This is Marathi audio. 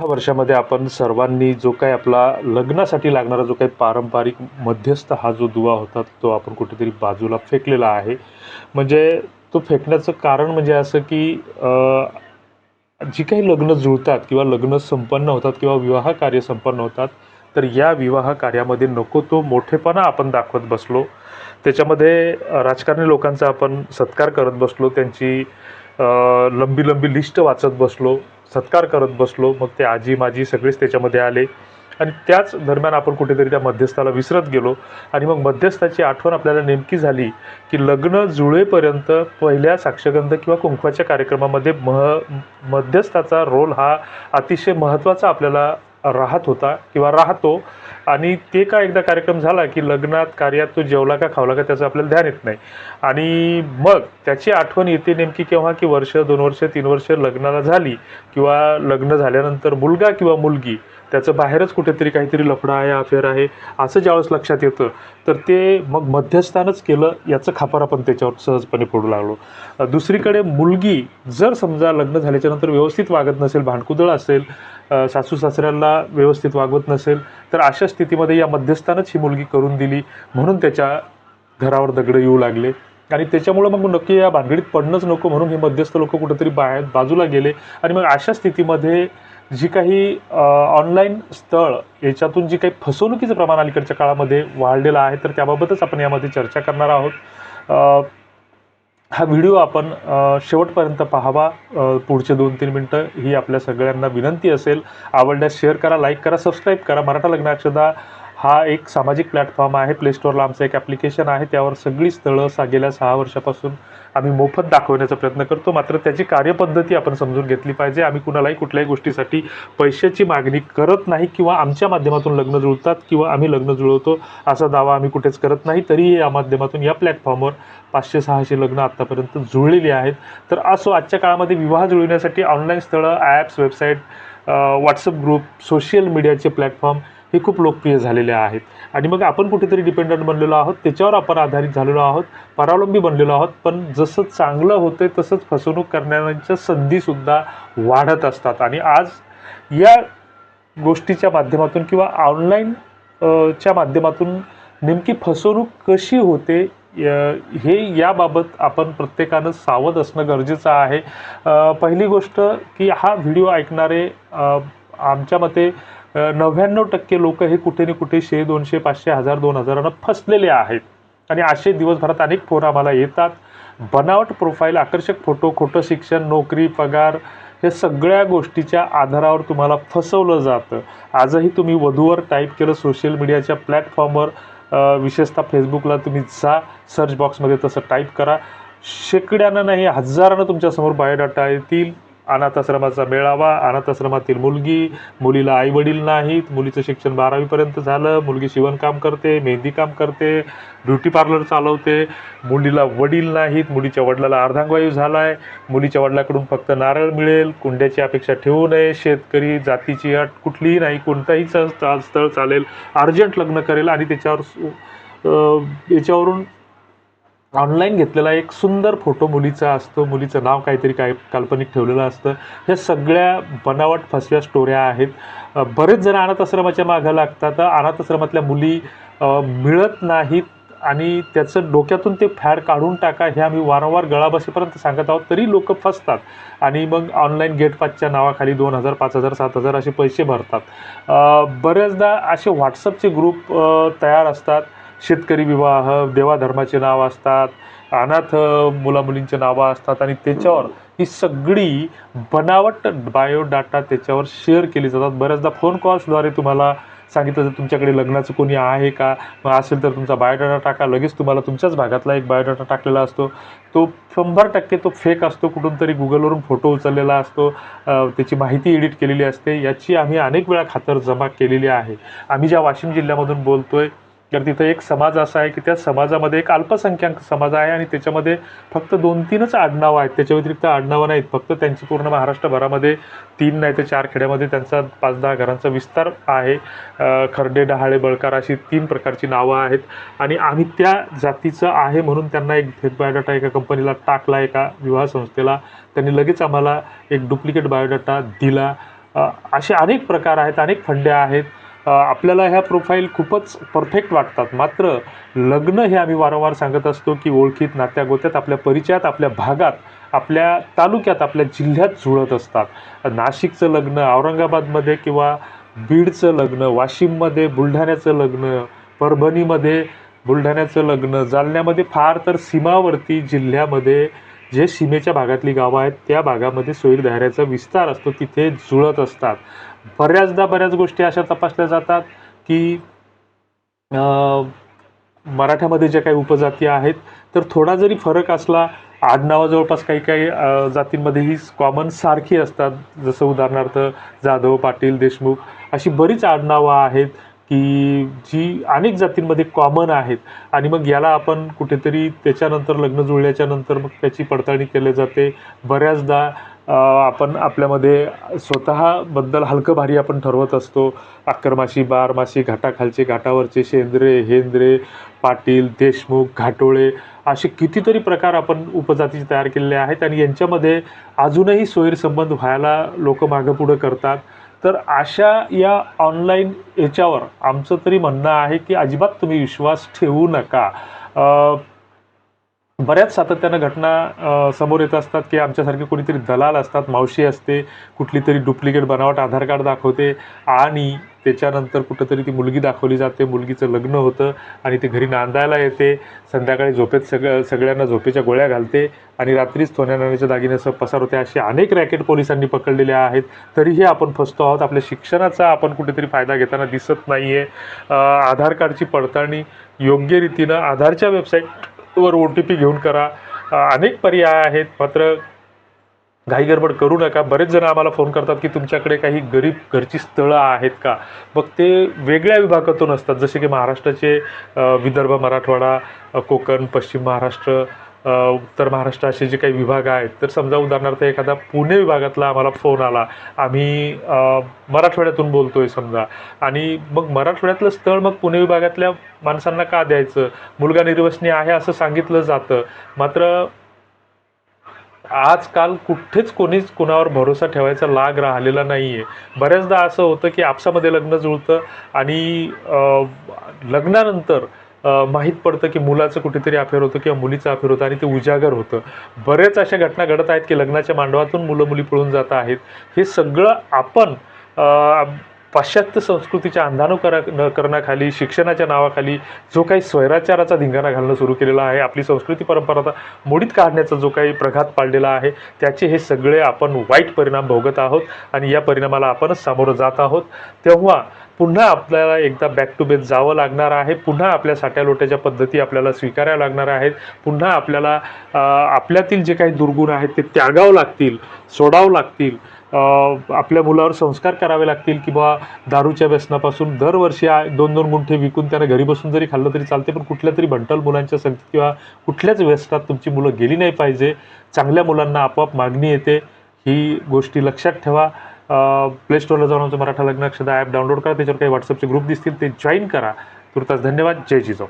ह्या वर्षामध्ये आपण सर्वांनी जो काही आपला लग्नासाठी लागणारा जो काही पारंपरिक मध्यस्थ हा जो दुवा होता तो आपण कुठेतरी बाजूला फेकलेला आहे. म्हणजे तो फेकण्याचं कारण म्हणजे असं की जी काही लग्न जुळतात किंवा लग्न संपन्न होतात किंवा विवाह कार्य संपन्न होतात तर या विवाह कार्यामध्ये नको तो मोठेपणा आपण दाखवत बसलो. त्याच्यामध्ये राजकारणी लोकांचा आपण सत्कार करत बसलो त्यांची लंबी लंबी लिस्ट वाचत बसलो. सत्कार करत बसलो. मग ते आजी माजी सगळेच त्याच्यामध्ये आले. आणि त्याच दरम्यान आपण कुठेतरी त्या मध्यस्थाला विसरत गेलो. आणि मग मध्यस्थाची आठवण आपल्याला नेमकी झाली की लग्न जुळेपर्यंत पहिल्या साक्षगंध किंवा कुंकवाच्या कार्यक्रमामध्ये मह मध्यस्थाचा रोल हा अतिशय महत्त्वाचा आपल्याला राहत होता किंवा राहतो. आणि ते का एकदा कार्यक्रम झाला की लग्नात कार्यात तो जेवला का खावला का त्याचं आपल्याला ध्यान येत नाही. आणि मग त्याची आठवण येते नेमकी केव्हा की वर्ष दोन वर्ष तीन वर्ष लग्नाला झाली किंवा लग्न झाल्यानंतर मुलगा किंवा मुलगी त्याचं बाहेरच कुठेतरी काहीतरी लफडा आहे अफेअर आहे असं ज्यावेळेस लक्षात येतं तर ते मग मध्यस्थानच केलं याचं खापर आपण त्याच्यावर सहजपणे पडू लागलो. दुसरीकडे मुलगी जर समजा लग्न झाल्याच्यानंतर व्यवस्थित वागत नसेल भांडकुदळ असेल सासू सासऱ्यांना व्यवस्थित वागवत नसेल तर अशा स्थितीमध्ये या मध्यस्थानच ही मुलगी करून दिली म्हणून त्याच्या घरावर दगडं येऊ लागले. आणि त्याच्यामुळं मग नक्की या भानगडीत पडणंच नको म्हणून हे मध्यस्थ लोक कुठेतरी बाहेर बाजूला गेले. आणि मग अशा स्थितीमध्ये जी काही ऑनलाईन स्थळ याच्यातून जी काही फसवणुकीचं प्रमाण अलीकडच्या काळामध्ये वाढलेलं आहे तर त्याबाबतच आपण यामध्ये चर्चा करणार आहोत. हा व्हिडिओ आपण शेवटपर्यंत पाहावा. पुढचे दोन तीन मिनटं ही आपल्या सगळ्यांना विनंती असेल. आवडल्यास शेअर करा लाईक करा सबस्क्राईब करा. मराठा लग्नाक्षदा हा एक सामाजिक प्लॅटफॉर्म आहे. प्लेस्टोअरला आमचं एक ॲप्लिकेशन आहे. त्यावर सगळी स्थळं सा गेल्या सहा वर्षापासून आम्ही मोफत दाखवण्याचा प्रयत्न करतो. मात्र त्याची कार्यपद्धती आपण समजून घेतली पाहिजे. आम्ही कुणालाही कुठल्याही गोष्टीसाठी पैशाची मागणी करत नाही किंवा आमच्या माध्यमातून लग्न जुळतात किंवा आम्ही लग्न जुळवतो असा दावा आम्ही कुठेच करत नाही. तरीही या माध्यमातून या प्लॅटफॉर्मवर पाचशे सहाशे लग्न आत्तापर्यंत जुळलेली आहेत. तर असो आजच्या काळामध्ये विवाह जुळविण्यासाठी ऑनलाईन स्थळं apps website WhatsApp group social मीडियाचे प्लॅटफॉर्म हे खूप लोकप्रिय झालेले आहेत. आणि मग आपण कुठेतरी डिपेंडंट बनलेलो आहोत त्याच्यावर आपण आधारित झालेलो आहोत परावलंबी बनलेलो आहोत पण जसं चांगलं होतं तसंच फसवणूक करणाऱ्यांच्या संधीसुद्धा वाढत असतात. आणि आज या गोष्टीच्या माध्यमातून किंवा ऑनलाईन च्या माध्यमातून नेमकी फसवणूक कशी होते हे याबाबत आपण प्रत्येकानं सावध असणं गरजेचं आहे. पहिली गोष्ट की हा व्हिडिओ ऐकणारे आमच्या मते नव्याण्णव टक्के लोक हे कुठे ना कुठे शे दोनशे पाचशे हजार दोन हजारानं फसलेले आहेत. आणि असे दिवसभरात अनेक फोन आम्हाला येतात. बनावट प्रोफाईल आकर्षक फोटो खोटं शिक्षण नोकरी पगार हे सगळ्या गोष्टीच्या आधारावर तुम्हाला फसवलं जातं. आजही तुम्ही वधूवर टाईप केलं सोशल मीडियाच्या प्लॅटफॉर्मवर विशेषतः फेसबुकला तुम्ही जा सर्च बॉक्समध्ये तसं टाईप करा. शेकड्यानं नाही हजारानं तुमच्यासमोर बायोडाटा येतील. अनाथ आश्रमाचा मेळावा अनाथाश्रमातील मुलगी मुलीला आई वडील नाहीत मुलीचं शिक्षण बारावीपर्यंत झालं मुलगी शिवणकाम करते मेहंदी काम करते ब्युटी पार्लर चालवते मुलीला वडील नाहीत मुलीच्या वडिलाला अर्धांगवायू झाला आहे मुलीच्या वडिलाकडून फक्त नारळ मिळेल कुंड्याची अपेक्षा ठेवू नये शेतकरी जातीची अट कुठलीही नाही कोणताही च- स्थळ चालेल अर्जंट लग्न करेल आणि त्याच्यावर याच्यावरून ऑनलाईन घेतलेला एक सुंदर फोटो मुलीचा असतो. मुलीचं नाव काहीतरी काय काल्पनिक ठेवलेलं असतं. ह्या सगळ्या बनावट फसव्या स्टोऱ्या आहेत. बरेच जण अनाथ आश्रमाच्या मागं लागतात. अनाथ आश्रमातल्या मुली मिळत नाहीत आणि त्याचं डोक्यातून ते फॅड काढून टाका हे आम्ही वारंवार गळाबसेपर्यंत सांगत आहोत. तरी लोक फसतात आणि मग ऑनलाईन गेटपासच्या नावाखाली दोन हजार पाच हजार सात हजार असे पैसे भरतात. बऱ्याचदा असे व्हॉट्सअपचे ग्रुप तयार असतात. शेतकरी विवाह देवाधर्माचे नाव असतात अनाथ मुलामुलींचे नावं असतात आणि त्याच्यावर ही सगळी बनावट बायोडाटा त्याच्यावर शेअर केली जातात. बऱ्याचदा फोन कॉल्सद्वारे तुम्हाला सांगितलं जर तुमच्याकडे लग्नाचं कोणी आहे का? मग असेल तर तुमचा बायोडाटा टाका. लगेच तुम्हाला तुमच्याच भागातला एक बायोडाटा टाकलेला असतो. तो शंभर टक्के तो फेक असतो. कुठून तरी गुगलवरून फोटो उचललेला असतो. त्याची माहिती एडिट केलेली असते. याची आम्ही अनेक वेळा खातर जमा केलेली आहे. आम्ही ज्या वाशिम जिल्ह्यामधून बोलतो आहे तर तिथं एक समाज असा आहे की त्या समाजामध्ये एक अल्पसंख्याक समाज आहे आणि त्याच्यामध्ये फक्त दोन तीनच आडनावं आहेत. त्याच्या व्यतिरिक्त आडनावं नाहीत. फक्त त्यांची पूर्ण महाराष्ट्रभरामध्ये तीन नाही तर चार खेड्यामध्ये त्यांचा पाच दहा घरांचा विस्तार आहे. खर्डे डहाळे बळकार अशी तीन प्रकारची नावं आहेत. आणि आम्ही त्या जातीचं आहे म्हणून त्यांना एक फेक बायोडाटा एका कंपनीला टाकला एका विवाह संस्थेला. त्यांनी लगेच आम्हाला एक डुप्लिकेट बायोडाटा दिला. असे अनेक प्रकार आहेत अनेक फंडे आहेत. आपल्याला ह्या प्रोफाईल खूपच परफेक्ट वाटतात. मात्र लग्न हे आम्ही वारंवार सांगत असतो की ओळखीत नात्या गोत्यात आपल्या परिचयात आपल्या भागात आपल्या तालुक्यात आपल्या जिल्ह्यात जुळत असतात. नाशिकचं लग्न औरंगाबादमध्ये किंवा बीडचं लग्न वाशिममध्ये बुलढाण्याचं लग्न परभणीमध्ये बुलढाण्याचं लग्न जालन्यामध्ये फार तर सीमावर्ती जिल्ह्यामध्ये जे सीमेच्या भागातली गावं आहेत त्या भागामध्ये सोयीर धाऱ्याचा विस्तार असतो तिथे जुळत असतात. बऱ्याचदा बऱ्याच गोष्टी अशा तपासल्या जातात की मराठ्यामध्ये ज्या काही उपजाती आहेत तर थोडा जरी फरक असला आडनावं जवळपास काही काही जातींमध्ये ही कॉमन सारखी असतात. जसं उदाहरणार्थ जाधव पाटील देशमुख अशी बरीच आडनावं आहेत की जी अनेक जातींमध्ये कॉमन आहेत. आणि मग याला आपण कुठेतरी त्याच्यानंतर लग्न जुळल्याच्या नंतर मग त्याची पडताळणी केली जाते. बऱ्याचदा आपण आपल्यामध्ये स्वतःबद्दल हलकं भारी आपण ठरवत असतो. अक्करमाशी बारमाशी घाटाखालचे घाटावरचे शेंद्रे हेंद्रे पाटील देशमुख घाटोळे असे कितीतरी प्रकार आपण उपजातीचे तयार केलेले आहेत आणि यांच्यामध्ये अजूनही सोयीसंबंध व्हायला लोक मागं पुढं करतात. तर अशा या ऑनलाईन याच्यावर आमचं तरी म्हणणं आहे की अजिबात तुम्ही विश्वास ठेवू नका. बऱ्याच सातत्यानं घटना समोर येत असतात की आमच्यासारखे कोणीतरी दलाल असतात मावशी असते कुठली तरी डुप्लिकेट बनावट आधार कार्ड दाखवते आणि त्याच्यानंतर कुठंतरी ती मुलगी दाखवली जाते मुलगीचं लग्न होतं आणि ती घरी नांदायला येते संध्याकाळी झोपेत सगळं सगळ्यांना झोपेच्या गोळ्या घालते आणि रात्रीच सोन्या नाण्याच्या दागिन्यासह पसार होते. असे अनेक रॅकेट पोलिसांनी पकडलेले आहेत. तरीही आपण फसतो आहोत. आपल्या शिक्षणाचा आपण कुठेतरी फायदा घेताना दिसत नाही आहे आधार कार्डची पडताळणी योग्य रीतीनं आधारच्या वर ओ टी पी घेऊन करा. अनेक पर्याय आहेत. मात्र घाई गडबड करू नका. बरेच जण आम्हाला फोन करतात की तुमच्याकडे काही गरीब घरची स्थळं आहेत का? मग ते वेगळ्या विभागातून असतात. जसे की महाराष्ट्राचे विदर्भ मराठवाडा कोकण पश्चिम महाराष्ट्र उत्तर महाराष्ट्र असे जे काही विभाग आहेत तर समजा उदाहरणार्थ एखादा पुणे विभागातला आम्हाला फोन आला. आम्ही मराठवाड्यातून बोलतो आहे समजा. आणि मग मराठवाड्यातलं स्थळ मग पुणे विभागातल्या माणसांना का द्यायचं? मुलगा निर्वसनी आहे असं सांगितलं जातं. मात्र आजकाल कुठेच कोणीच कोणावर भरोसा ठेवायचा लाग राहिलेला नाही आहे बऱ्याचदा असं होतं की आपसामध्ये लग्न जुळतं आणि लग्नानंतर माहीत पडतं की मुलाचं कुठेतरी अफेअर होतं किंवा मुलीचं अफेअर होतं आणि ते उजागर होतं. बरेच अशा घटना घडत आहेत की लग्नाच्या मांडवातून मुलं मुली पळून जात आहेत. हे सगळं आपण पाश्चात्य संस्कृतीच्या अंधानु करा न करण्याखाली शिक्षणाच्या नावाखाली जो काही स्वैराचाराचा धिंगाणा घालणं सुरू केलेला आहे आपली संस्कृती परंपरा मोडीत काढण्याचा जो काही प्रघात पाडलेला आहे त्याचे हे सगळे आपण वाईट परिणाम भोगत आहोत आणि या परिणामाला आपणच सामोरं जात आहोत. तेव्हा पुन्हा आपल्याला एकदा बॅक टू बेस जावं लागणार आहे. पुन्हा आपल्या साठ्या लोट्याच्या पद्धती आपल्याला स्वीकाराव्या लागणार आहेत. पुन्हा आपल्याला आपल्यातील जे काही दुर्गुण आहेत ते त्यागावं लागतील सोडावं लागतील. आपल्या मुलावर संस्कार करावे लागतील किंवा दारूच्या व्यसनापासून दरवर्षी दोन दोन गुंठे विकून त्यांना घरी बसून जरी खाल्लं तरी चालते पण कुठल्या तरी भंटल मुलांच्या संख्येत किंवा कुठल्याच व्यसनात तुमची मुलं गेली नाही पाहिजे. चांगल्या मुलांना आपोआप मागणी येते. ही गोष्टी लक्षात ठेवा. प्ले स्टोअरला जाऊन आमचं मराठा लग्न अक्षदा ॲप डाउनलोड करा. त्याच्यावर काही व्हॉट्सअपचे ग्रुप दिसतील ते जॉईन करा. तुर्तास धन्यवाद. जय जिजाऊ